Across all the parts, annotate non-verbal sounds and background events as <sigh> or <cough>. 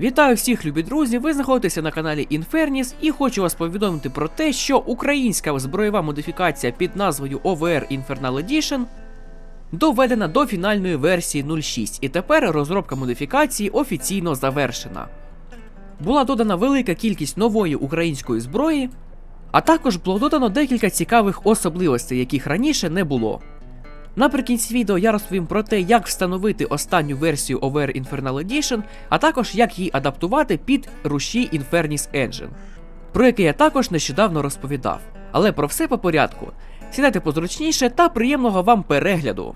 Вітаю всіх, любі друзі! Ви знаходитеся на каналі Infernis і хочу вас повідомити про те, що українська зброєва модифікація під назвою OVR Infernal Edition доведена до фінальної версії 06, і тепер розробка модифікації офіційно завершена. Була додана велика кількість нової української зброї, а також було додано декілька цікавих особливостей, яких раніше не було. Наприкінці відео я розповім про те, як встановити останню версію OVR Infernal Edition, а також як її адаптувати під руші Infernis Engine, про який я також нещодавно розповідав. Але про все по порядку. Сідайте позручніше та приємного вам перегляду.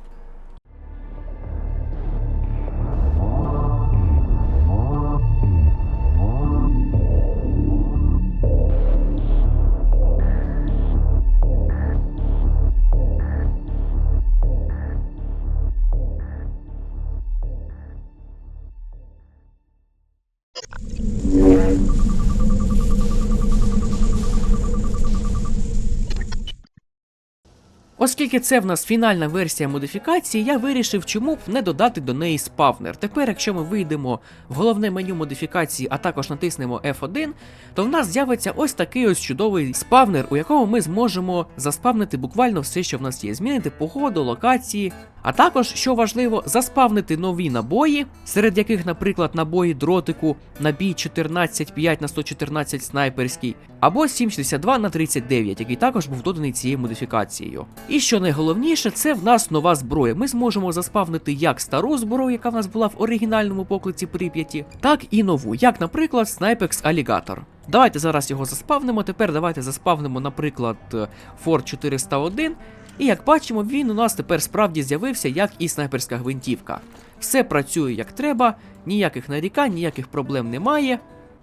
Оскільки це в нас фінальна версія модифікації, я вирішив, чому б не додати до неї спавнер. Тепер, якщо ми вийдемо в головне меню модифікації, а також натиснемо F1, то в нас з'явиться ось такий ось чудовий спавнер, у якому ми зможемо заспавнити буквально все, що в нас є, змінити погоду, локації, а також, що важливо, заспавнити нові набої, серед яких, наприклад, набої дротику, набій 14,5 на 114 снайперський, або 7,62 на 39, який також був доданий цією модифікацією. І що найголовніше, це в нас нова зброя. Ми зможемо заспавнити як стару зброю, яка в нас була в оригінальному поклиці Прип'яті, так і нову, як, наприклад, Snipex Alligator. Давайте зараз його заспавнимо. Тепер давайте заспавнимо, наприклад, Ford 401. І як бачимо, він у нас тепер справді з'явився як і снайперська гвинтівка. Все працює як треба, ніяких нарікань, ніяких проблем немає.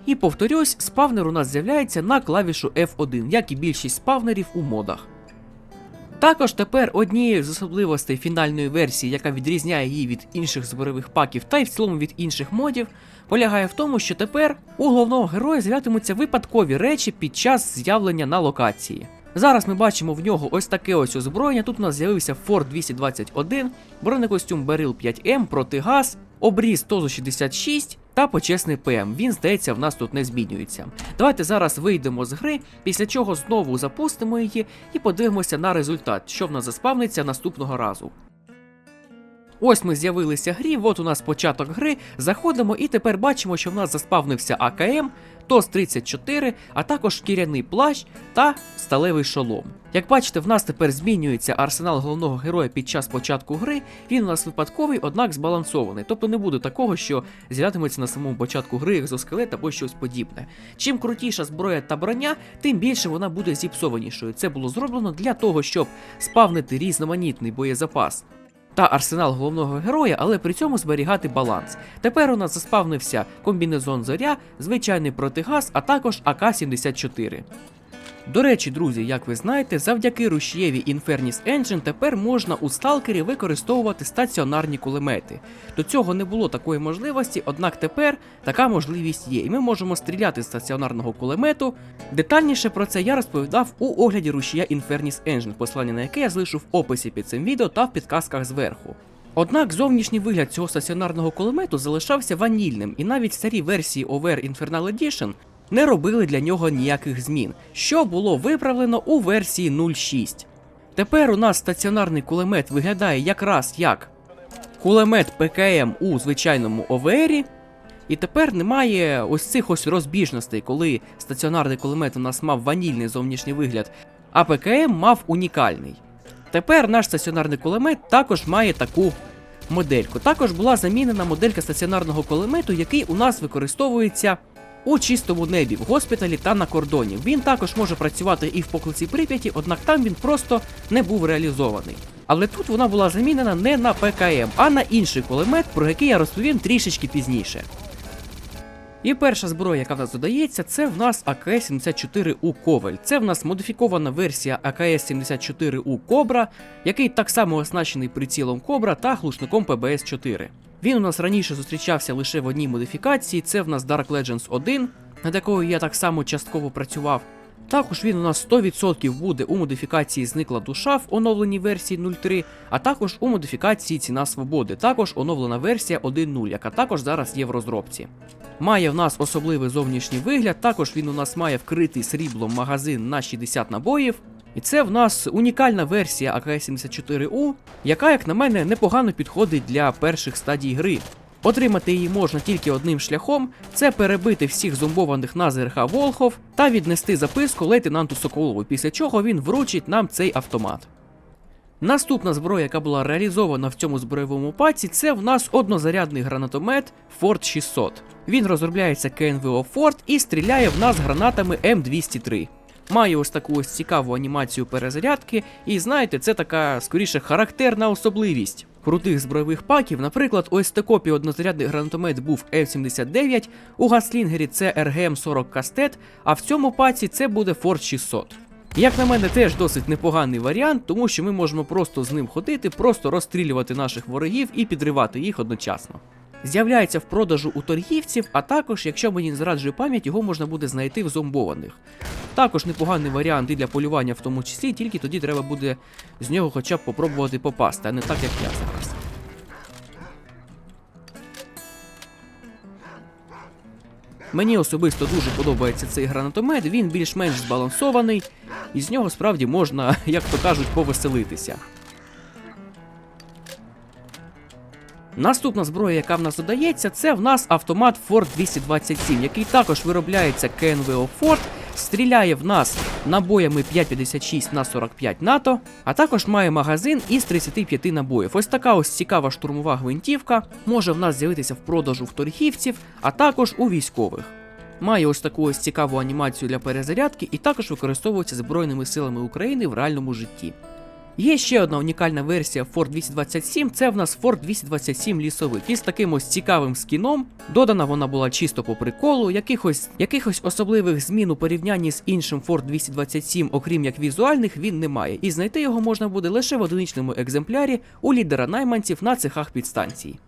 І повторюсь, спавнер у нас з'являється на клавішу F1, як і більшість спавнерів у модах. Також тепер однією з особливостей фінальної версії, яка відрізняє її від інших зборових паків та й в цілому від інших модів, полягає в тому, що тепер у головного героя з'являтимуться випадкові речі під час з'явлення на локації. Зараз ми бачимо в нього ось таке ось озброєння. Тут у нас з'явився Ford 221, бронекостюм Берил 5М, протигаз, обріз ТОЗу 66 та почесний ПМ. Він, здається, в нас тут не змінюється. Давайте зараз вийдемо з гри, після чого знову запустимо її і подивимося на результат, що в нас заспавниться наступного разу. Ось ми з'явилися грі, от у нас початок гри. Заходимо і тепер бачимо, що в нас заспавнився АКМ, ТОС 34, а також шкіряний плащ та сталевий шолом. Як бачите, в нас тепер змінюється арсенал головного героя під час початку гри. Він у нас випадковий, однак збалансований. Тобто не буде такого, що з'являтиметься на самому початку гри екзоскелет або щось подібне. Чим крутіша зброя та броня, тим більше вона буде зіпсованішою. Це було зроблено для того, щоб спавнити різноманітний боєзапас та арсенал головного героя, але при цьому зберігати баланс. Тепер у нас заспавнився комбінезон зоря, звичайний протигаз, а також АК-74. До речі, друзі, як ви знаєте, завдяки рушієві Infernis Engine тепер можна у сталкері використовувати стаціонарні кулемети. До цього не було такої можливості, однак тепер така можливість є, і ми можемо стріляти з стаціонарного кулемету. Детальніше про це я розповідав у огляді рушія Infernis Engine, посилання на яке я залишу в описі під цим відео та в підказках зверху. Однак зовнішній вигляд цього стаціонарного кулемету залишався ванільним, і навіть старі версії OVR Infernal Edition не робили для нього ніяких змін, що було виправлено у версії 0.6. Тепер у нас стаціонарний кулемет виглядає якраз як кулемет ПКМ у звичайному ОВРі. І тепер немає ось цих ось розбіжностей, коли стаціонарний кулемет у нас мав ванільний зовнішній вигляд, а ПКМ мав унікальний. Тепер наш стаціонарний кулемет також має таку модельку. Також була замінена моделька стаціонарного кулемету, який у нас використовується у чистому небі, в госпіталі та на кордоні. Він також може працювати і в поклиці Прип'яті, однак там він просто не був реалізований. Але тут вона була замінена не на ПКМ, а на інший кулемет, про який я розповім трішечки пізніше. І перша зброя, яка в нас додається, це в нас АКС-74У Коваль. Це в нас модифікована версія АКС-74У Кобра, який так само оснащений прицілом Кобра та глушником ПБС-4. Він у нас раніше зустрічався лише в одній модифікації, це в нас Dark Legends 1, над якою я так само частково працював. Також він у нас 100% буде у модифікації Зникла душа в оновленій версії 0.3, а також у модифікації Ціна свободи, також оновлена версія 1.0, яка також зараз є в розробці. Має в нас особливий зовнішній вигляд, також він у нас має вкритий сріблом магазин на 60 набоїв. І це в нас унікальна версія АК-74У, яка, як на мене, непогано підходить для перших стадій гри. Отримати її можна тільки одним шляхом: це перебити всіх зомбованих на ЗРХ Волхов та віднести записку лейтенанту Соколову, після чого він вручить нам цей автомат. Наступна зброя, яка була реалізована в цьому збройовому паці, це в нас однозарядний гранатомет Ford 600. Він розробляється КНВО Ford і стріляє в нас гранатами М203. Має ось таку ось цікаву анімацію перезарядки, і знаєте, це така скоріше характерна особливість крутих збройових паків. Наприклад, у СТКОПі однозарядний гранатомет був F79, у Гаслінгері це РГМ-40 Кастет, а в цьому паці це буде Ford 600. Як на мене, теж досить непоганий варіант, тому що ми можемо просто з ним ходити, просто розстрілювати наших ворогів і підривати їх одночасно. З'являється в продажу у торгівців, а також, якщо мені не зраджує пам'ять, його можна буде знайти в зомбованих. Також непоганий варіант і для полювання в тому числі, тільки тоді треба буде з нього хоча б попробувати попасти, а не так, як я зараз. Мені особисто дуже подобається цей гранатомет, він більш-менш збалансований, і з нього справді можна, <laughs> як то кажуть, повеселитися. Наступна зброя, яка в нас додається, це в нас автомат Ford 227, який також виробляється КНВО Ford, стріляє в нас набоями 5,56 на 45 НАТО, а також має магазин із 35 набоїв. Ось така ось цікава штурмова гвинтівка може в нас з'явитися в продажу в торгівців, а також у військових. Має ось таку ось цікаву анімацію для перезарядки і також використовується Збройними силами України в реальному житті. Є ще одна унікальна версія Ford 227, це в нас Ford 227 лісовик із таким ось цікавим скіном. Додана вона була чисто по приколу, якихось якихось особливих змін у порівнянні з іншим Ford 227, окрім як візуальних, він не має. І знайти його можна буде лише в одиничному екземплярі у лідера найманців на цехах підстанції.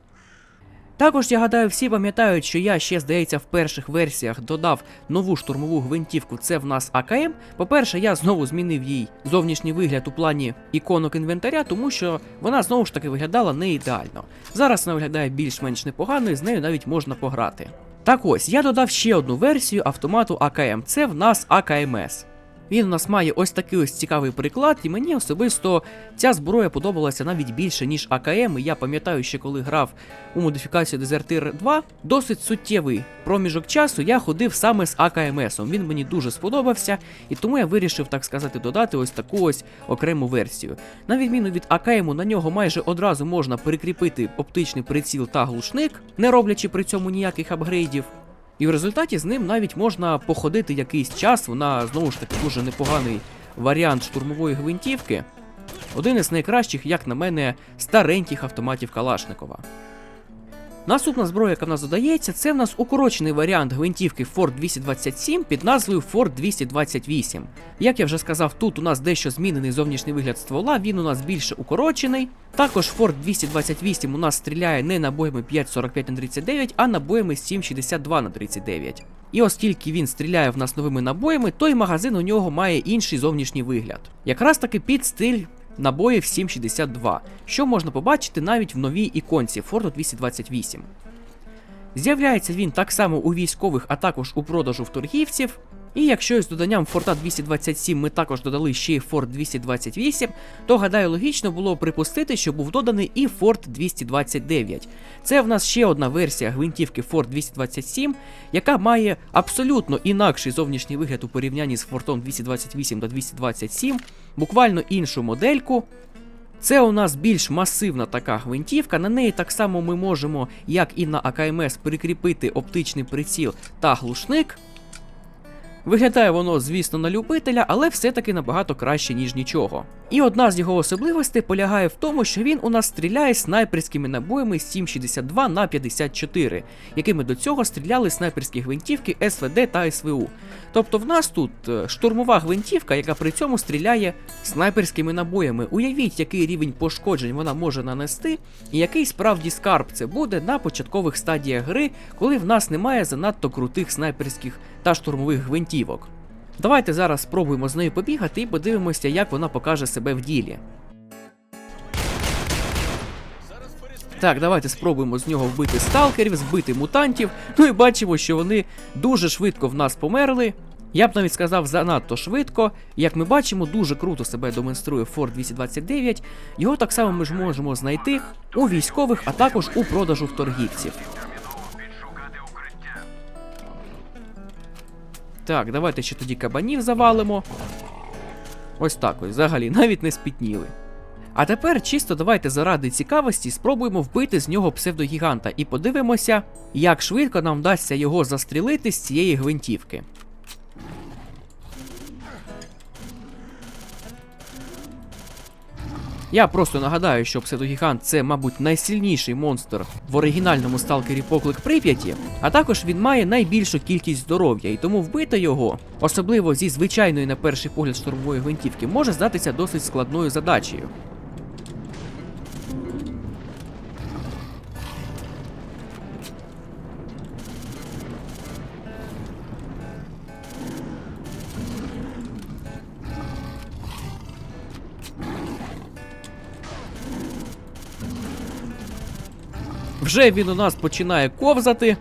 Також я гадаю, всі пам'ятають, що я ще, здається, в перших версіях додав нову штурмову гвинтівку. Це в нас АКМ. По-перше, я знову змінив їй зовнішній вигляд у плані іконок інвентаря, тому що вона знову ж таки виглядала не ідеально. Зараз вона виглядає більш-менш непогано, і з нею навіть можна пограти. Так ось, я додав ще одну версію автомату АКМ. Це в нас АКМС. Він у нас має ось такий ось цікавий приклад, і мені особисто ця зброя подобалася навіть більше, ніж АКМ. І я пам'ятаю, що коли грав у модифікацію Desertir 2, досить суттєвий проміжок часу я ходив саме з АКМСом. Він мені дуже сподобався, і тому я вирішив, так сказати, додати ось таку ось окрему версію. На відміну від АКМу, на нього майже одразу можна прикріпити оптичний приціл та глушник, не роблячи при цьому ніяких апгрейдів. І в результаті з ним навіть можна походити якийсь час. Вона знову ж таки дуже непоганий варіант штурмової гвинтівки. Один із найкращих, як на мене, стареньких автоматів Калашникова. Наступна зброя, яка в нас додається, це в нас укорочений варіант гвинтівки Ford 227 під назвою Ford 228. Як я вже сказав, тут у нас дещо змінений зовнішній вигляд ствола, він у нас більше укорочений. Також Ford 228 у нас стріляє не набоями 5,45 на 39, а набоями 7,62 на 39. І оскільки він стріляє в нас новими набоями, то й магазин у нього має інший зовнішній вигляд. Якраз таки під стиль набоїв 7,62, що можна побачити навіть в новій іконці Ford 228. З'являється він так само у військових, а також у продажу в торгівців. І якщо із доданням Форта 227 ми також додали ще й Форт 228, то гадаю, логічно було припустити, що був доданий і Форт 229. Це в нас ще одна версія гвинтівки Форт 227, яка має абсолютно інакший зовнішній вигляд у порівнянні з Фортом 228 та 227, буквально іншу модельку. Це у нас більш масивна така гвинтівка. На неї так само ми можемо, як і на АКМС, прикріпити оптичний приціл та глушник. Виглядає воно, звісно, на любителя, але все-таки набагато краще, ніж нічого. І одна з його особливостей полягає в тому, що він у нас стріляє снайперськими набоями 7,62 на 54, якими до цього стріляли снайперські гвинтівки СВД та СВУ. Тобто в нас тут е, штурмова гвинтівка, яка при цьому стріляє снайперськими набоями. Уявіть, який рівень пошкоджень вона може нанести, і який справді скарб це буде на початкових стадіях гри, коли в нас немає занадто крутих снайперських та штурмових гвинтівок. Давайте зараз спробуємо з нею побігати і подивимося, як вона покаже себе в ділі. Так, давайте спробуємо з нього вбити сталкерів, збити мутантів. Ну і бачимо, що вони дуже швидко в нас померли. Я б навіть сказав занадто швидко. Як ми бачимо, дуже круто себе демонструє Ford 229. Його так само ми ж можемо знайти у військових, а також у продажу в торгівців. Так, давайте ще тоді кабанів завалимо. Ось так ось, взагалі, навіть не спітніли. А тепер чисто давайте заради цікавості спробуємо вбити з нього псевдогіганта і подивимося, як швидко нам вдасться його застрілити з цієї гвинтівки. Я просто нагадаю, що псевдогігант це, мабуть, найсильніший монстр в оригінальному сталкері Поклик Прип'яті, а також він має найбільшу кількість здоров'я, і тому вбити його, особливо зі звичайної на перший погляд штурмової гвинтівки, може здатися досить складною задачею. Вже він у нас починає ковзати.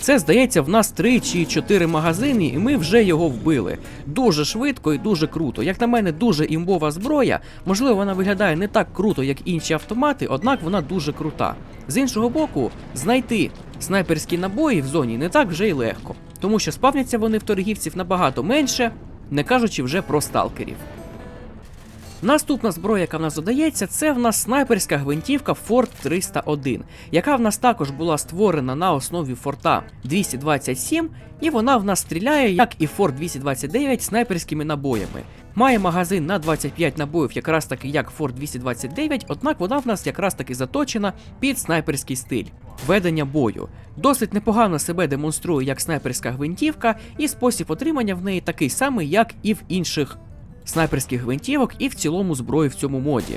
Це здається, в нас 3 чи 4 магазини, і ми вже його вбили. Дуже швидко і дуже круто. Як на мене, дуже імбова зброя. Можливо, вона виглядає не так круто, як інші автомати, однак вона дуже крута. З іншого боку, знайти снайперські набої в зоні не так вже й легко, тому що спавняться вони в торгівців набагато менше, не кажучи вже про сталкерів. Наступна зброя, яка в нас додається, це в нас снайперська гвинтівка Ford 301, яка в нас також була створена на основі Форта 227, і вона в нас стріляє, як і Ford 229 снайперськими набоями. Має магазин на 25 набоїв, якраз таки як Ford 229, однак вона в нас якраз таки заточена під снайперський стиль. Ведення бою. Досить непогано себе демонструє як снайперська гвинтівка, і спосіб отримання в неї такий самий, як і в інших снайперських гвинтівок і в цілому зброї в цьому моді.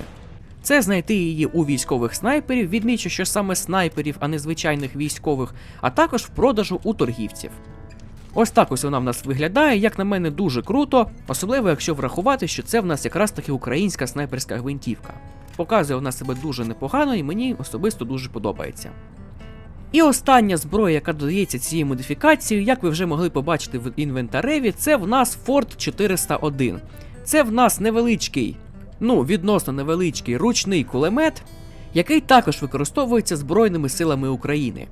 Це знайти її у військових снайперів, відмічу, що саме снайперів, а не звичайних військових, а також в продажу у торгівців. Ось так ось вона в нас виглядає, як на мене, дуже круто, особливо якщо врахувати, що це в нас якраз таки українська снайперська гвинтівка. Показує вона себе дуже непогано і мені особисто дуже подобається. І остання зброя, яка додається цією модифікацією, як ви вже могли побачити в інвентареві, це в нас Ford 401. Це в нас невеличкий, ну, відносно невеличкий ручний кулемет, який також використовується Збройними силами України.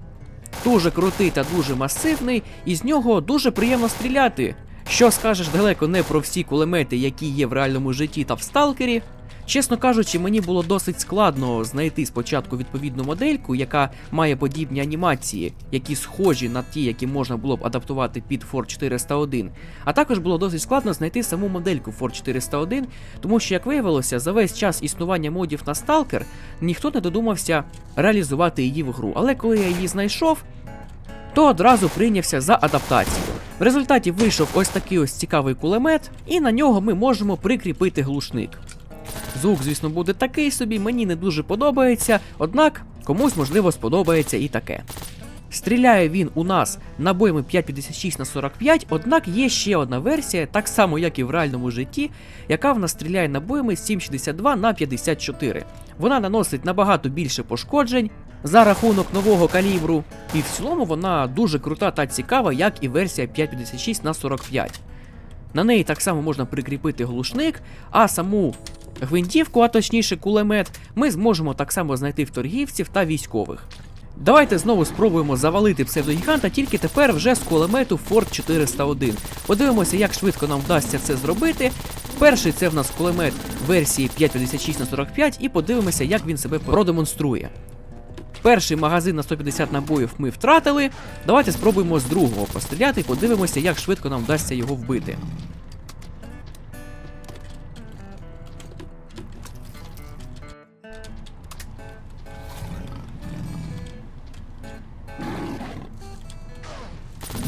Дуже крутий та дуже масивний, і з нього дуже приємно стріляти. Що скажеш далеко не про всі кулемети, які є в реальному житті та в сталкері. Чесно кажучи, мені було досить складно знайти спочатку відповідну модельку, яка має подібні анімації, які схожі на ті, які можна було б адаптувати під Ford 401. А також було досить складно знайти саму модельку Ford 401, тому що, як виявилося, за весь час існування модів на Stalker ніхто не додумався реалізувати її в гру. Але коли я її знайшов, то одразу прийнявся за адаптацію. В результаті вийшов ось такий ось цікавий кулемет, і на нього ми можемо прикріпити глушник. Звук, звісно, буде такий собі, мені не дуже подобається, однак комусь, можливо, сподобається і таке. Стріляє він у нас набоями 5,56 на 45, однак є ще одна версія, так само як і в реальному житті, яка в нас стріляє набоями 7,62 на 54. Вона наносить набагато більше пошкоджень за рахунок нового калібру, і в цілому вона дуже крута та цікава, як і версія 5,56 на 45. На неї так само можна прикріпити глушник, а саму гвинтівку, а точніше кулемет, ми зможемо так само знайти в торгівців та військових. Давайте знову спробуємо завалити псевдогіганта, тільки тепер вже з кулемету Ford 401. Подивимося, як швидко нам вдасться це зробити. Перший це в нас кулемет версії 556 на 45 і подивимося, як він себе продемонструє. Перший магазин на 150 набоїв ми втратили. Давайте спробуємо з другого постріляти подивимося, як швидко нам вдасться його вбити.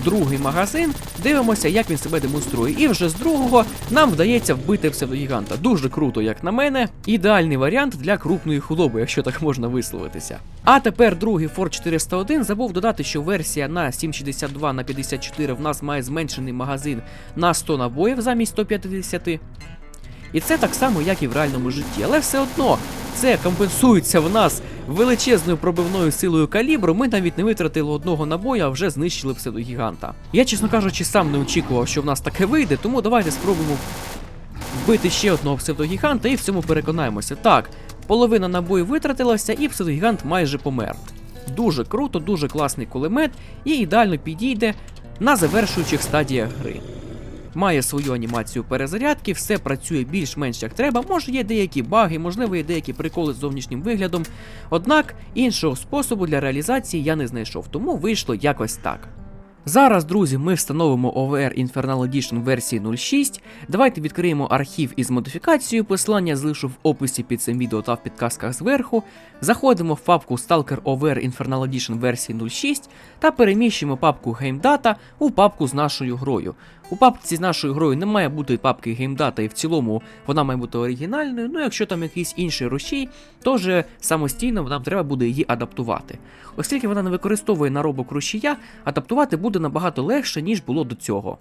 Другий магазин, дивимося, як він себе демонструє. І вже з другого нам вдається вбити псевдогіганта. Дуже круто, як на мене. Ідеальний варіант для крупної худоби, якщо так можна висловитися. А тепер другий Ford 401 забув додати, що версія на 7,62 на 54 в нас має зменшений магазин на 100 набоїв замість 150. І це так само, як і в реальному житті. Але все одно це компенсується в нас величезною пробивною силою калібру. Ми навіть не витратили одного набою, а вже знищили псевдогіганта. Я, чесно кажучи, сам не очікував, що в нас таке вийде, тому давайте спробуємо вбити ще одного псевдогіганта і в цьому переконаємося. Так, половина набою витратилася, і псевдогігант майже помер. Дуже круто, дуже класний кулемет і ідеально підійде на завершуючих стадіях гри. Має свою анімацію перезарядки, все працює більш-менш як треба. Може є деякі баги, можливо, є деякі приколи з зовнішнім виглядом. Однак іншого способу для реалізації я не знайшов, тому вийшло якось так. Зараз, друзі, ми встановимо OVR Infernal Edition версії 06. Давайте відкриємо архів із модифікацією. Посилання залишу в описі під цим відео та в підказках зверху. Заходимо в папку Stalker OVR Infernal Edition версії 06 та переміщуємо папку Game Data у папку з нашою грою. У папці з нашою грою не має бути папки геймдата і в цілому вона має бути оригінальною. Ну, якщо там якийсь інший рушій, то вже самостійно нам треба буде її адаптувати. Оскільки вона не використовує наробок рушія, адаптувати буде набагато легше, ніж було до цього.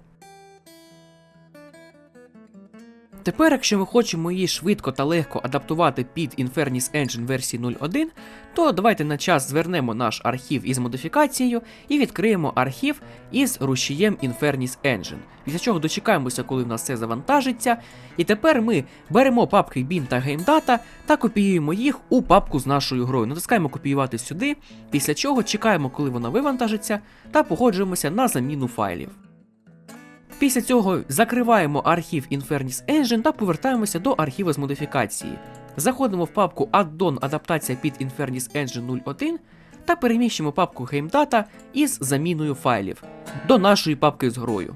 Тепер, якщо ми хочемо її швидко та легко адаптувати під Infernis Engine версії 0.1, то давайте на час звернемо наш архів із модифікацією і відкриємо архів із рушієм Infernis Engine. Після чого дочекаємося, коли в нас все завантажиться. І тепер ми беремо папки bin та GameData та копіюємо їх у папку з нашою грою. Натискаємо копіювати сюди, після чого чекаємо, коли вона вивантажиться, та погоджуємося на заміну файлів. Після цього закриваємо архів Infernis Engine та повертаємося до архіву з модифікації. Заходимо в папку Addon адаптація під Infernis Engine 01 та переміщуємо папку GameData із заміною файлів до нашої папки з грою.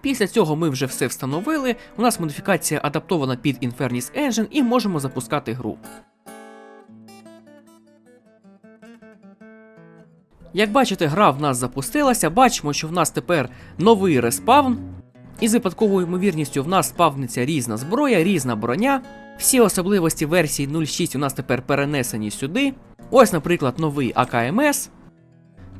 Після цього ми вже все встановили. У нас модифікація адаптована під Infernis Engine і можемо запускати гру. Як бачите, гра в нас запустилася, бачимо, що в нас тепер новий респавн. І з випадковою ймовірністю в нас спавниться різна зброя, різна броня. Всі особливості версії 06 у нас тепер перенесені сюди. Ось, наприклад, новий АКМС.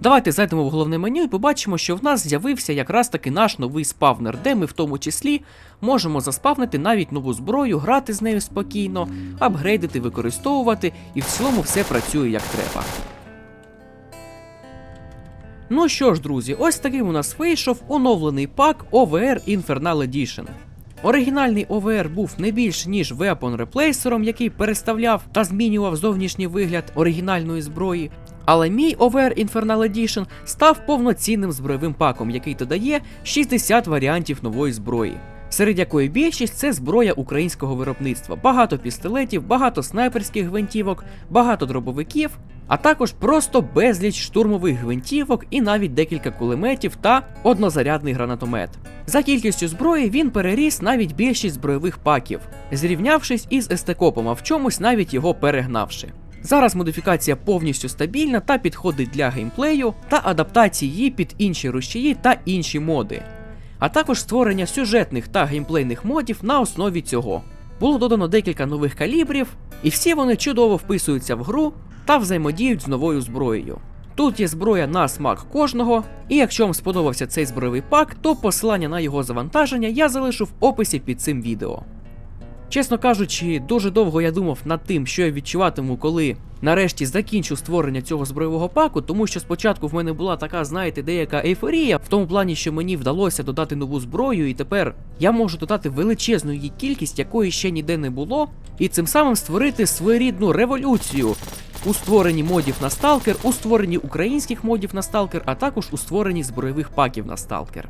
Давайте зайдемо в головне меню і побачимо, що в нас з'явився якраз таки наш новий спавнер, де ми в тому числі можемо заспавнити навіть нову зброю, грати з нею спокійно, апгрейдити, використовувати, і в цілому все працює як треба. Ну що ж, друзі, ось таким у нас вийшов оновлений пак OVR Infernal Edition. Оригінальний OVR був не більш ніж Weapon реплейсером, який переставляв та змінював зовнішній вигляд оригінальної зброї. Але мій OVR Infernal Edition став повноцінним збройовим паком, який додає 60 варіантів нової зброї. Серед якої більшість це зброя українського виробництва, багато пістолетів, багато снайперських гвинтівок, багато дробовиків, а також просто безліч штурмових гвинтівок і навіть декілька кулеметів та однозарядний гранатомет. За кількістю зброї він переріс навіть більшість збройових паків, зрівнявшись із естекопом, а в чомусь навіть його перегнавши. Зараз модифікація повністю стабільна та підходить для геймплею та адаптації її під інші рушії та інші моди, а також створення сюжетних та геймплейних модів на основі цього. Було додано декілька нових калібрів, і всі вони чудово вписуються в гру та взаємодіють з новою зброєю. Тут є зброя на смак кожного, і якщо вам сподобався цей збройовий пак, то посилання на його завантаження я залишу в описі під цим відео. Чесно кажучи, дуже довго я думав над тим, що я відчуватиму, коли нарешті закінчу створення цього збройового паку, тому що спочатку в мене була така, знаєте, деяка ейфорія, в тому плані, що мені вдалося додати нову зброю, і тепер я можу додати величезну її кількість, якої ще ніде не було, і цим самим створити своєрідну революцію у створенні модів на сталкер, у створенні українських модів на сталкер, а також у створенні збройових паків на сталкер.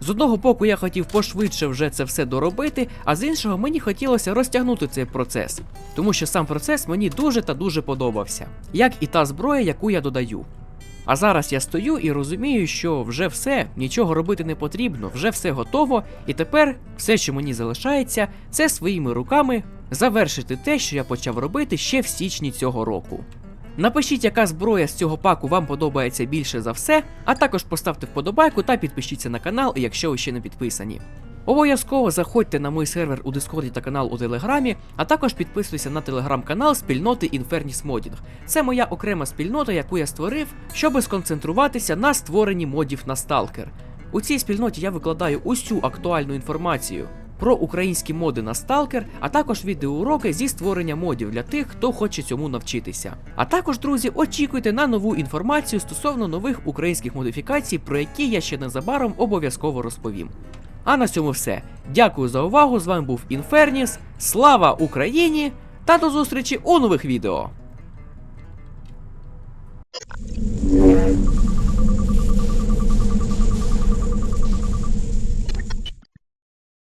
З одного боку, я хотів пошвидше вже це все доробити, а з іншого мені хотілося розтягнути цей процес, тому що сам процес мені дуже та дуже подобався, як і та зброя, яку я додаю. А зараз я стою і розумію, що вже все, нічого робити не потрібно, вже все готово, і тепер все, що мені залишається, це своїми руками завершити те, що я почав робити ще в січні цього року. Напишіть, яка зброя з цього паку вам подобається більше за все, а також поставте вподобайку та підпишіться на канал, якщо ви ще не підписані. Обов'язково заходьте на мій сервер у Дискорді та канал у Телеграмі, а також підписуйся на телеграм-канал спільноти Infernis Modding. Це моя окрема спільнота, яку я створив, щоб сконцентруватися на створенні модів на Stalker. У цій спільноті я викладаю усю актуальну інформацію про українські моди на Stalker, а також відеоуроки зі створення модів для тих, хто хоче цьому навчитися. А також, друзі, очікуйте на нову інформацію стосовно нових українських модифікацій, про які я ще незабаром обов'язково розповім. А на цьому все. Дякую за увагу. З вами був Інферніс. Слава Україні! Та до зустрічі у нових відео!